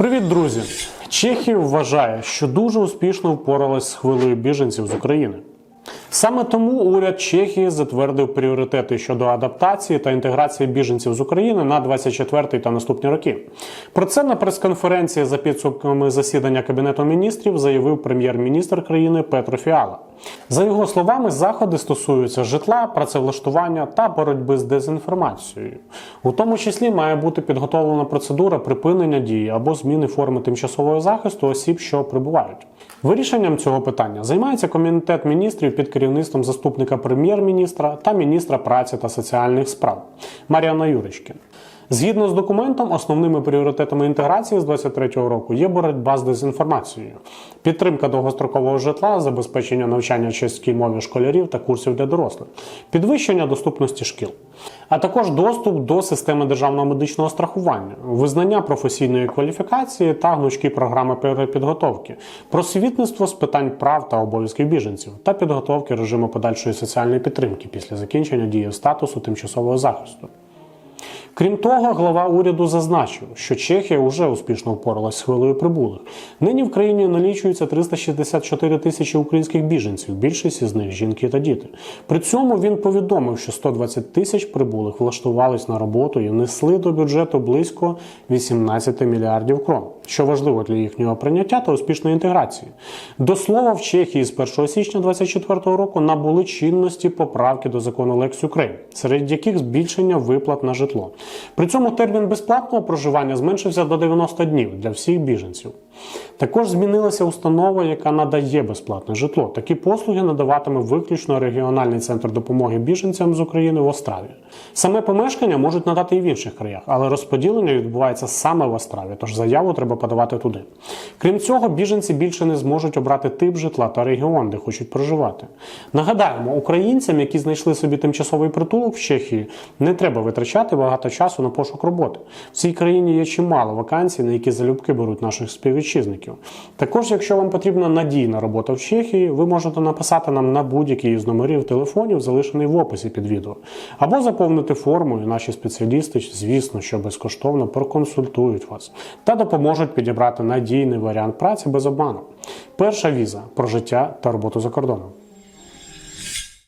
Привіт, друзі! Чехія вважає, що дуже успішно впоралась з хвилею біженців з України. Саме тому уряд Чехії затвердив пріоритети щодо адаптації та інтеграції біженців з України на 24 та наступні роки. Про це на прес-конференції за підсумками засідання Кабінету міністрів заявив прем'єр-міністр країни Петро Фіала. За його словами, заходи стосуються житла, працевлаштування та боротьби з дезінформацією. У тому числі має бути підготовлена процедура припинення дії або зміни форми тимчасового захисту осіб, що прибувають. Вирішенням цього питання займається комітет міністрів під керівництвом заступника прем'єр-міністра та міністра праці та соціальних справ Маріана Юричкін. Згідно з документом, основними пріоритетами інтеграції з 2023 року є боротьба з дезінформацією, підтримка довгострокового житла, забезпечення навчання чеській мові школярів та курсів для дорослих, підвищення доступності шкіл, а також доступ до системи державного медичного страхування, визнання професійної кваліфікації та гнучкі програми перепідготовки, просвітництво з питань прав та обов'язків біженців та підготовки режиму подальшої соціальної підтримки після закінчення дії статусу тимчасового захисту. Крім того, глава уряду зазначив, що Чехія вже успішно впоралась з хвилею прибулих. Нині в країні налічується 364 тисячі українських біженців, більшість із них жінки та діти. При цьому він повідомив, що 120 тисяч прибулих влаштувались на роботу і внесли до бюджету близько 18 мільярдів крон, що важливо для їхнього прийняття та успішної інтеграції. До слова, в Чехії з 1 січня 2024 року набули чинності поправки до закону Lex Ukraine, серед яких збільшення виплат на житло. При цьому термін безплатного проживання зменшився до 90 днів для всіх біженців. Також змінилася установа, яка надає безплатне житло. Такі послуги надаватиме виключно регіональний центр допомоги біженцям з України в Остраві. Саме помешкання можуть надати і в інших краях, але розподілення відбувається саме в Остраві, тож заяву треба подавати туди. Крім цього, біженці більше не зможуть обрати тип житла та регіон, де хочуть проживати. Нагадаємо, українцям, які знайшли собі тимчасовий притулок в Чехії, не треба витрачати багато часу на пошук роботи. В цій країні є чимало вакансій, на які залюбки беруть наших співвітчизників. Також, якщо вам потрібна надійна робота в Чехії, ви можете написати нам на будь-який із номерів телефонів, залишений в описі під відео, або заповнити форму, і наші спеціалісти, звісно, що безкоштовно проконсультують вас та допоможуть підібрати надійний варіант праці без обману. Перша віза про життя та роботу за кордоном.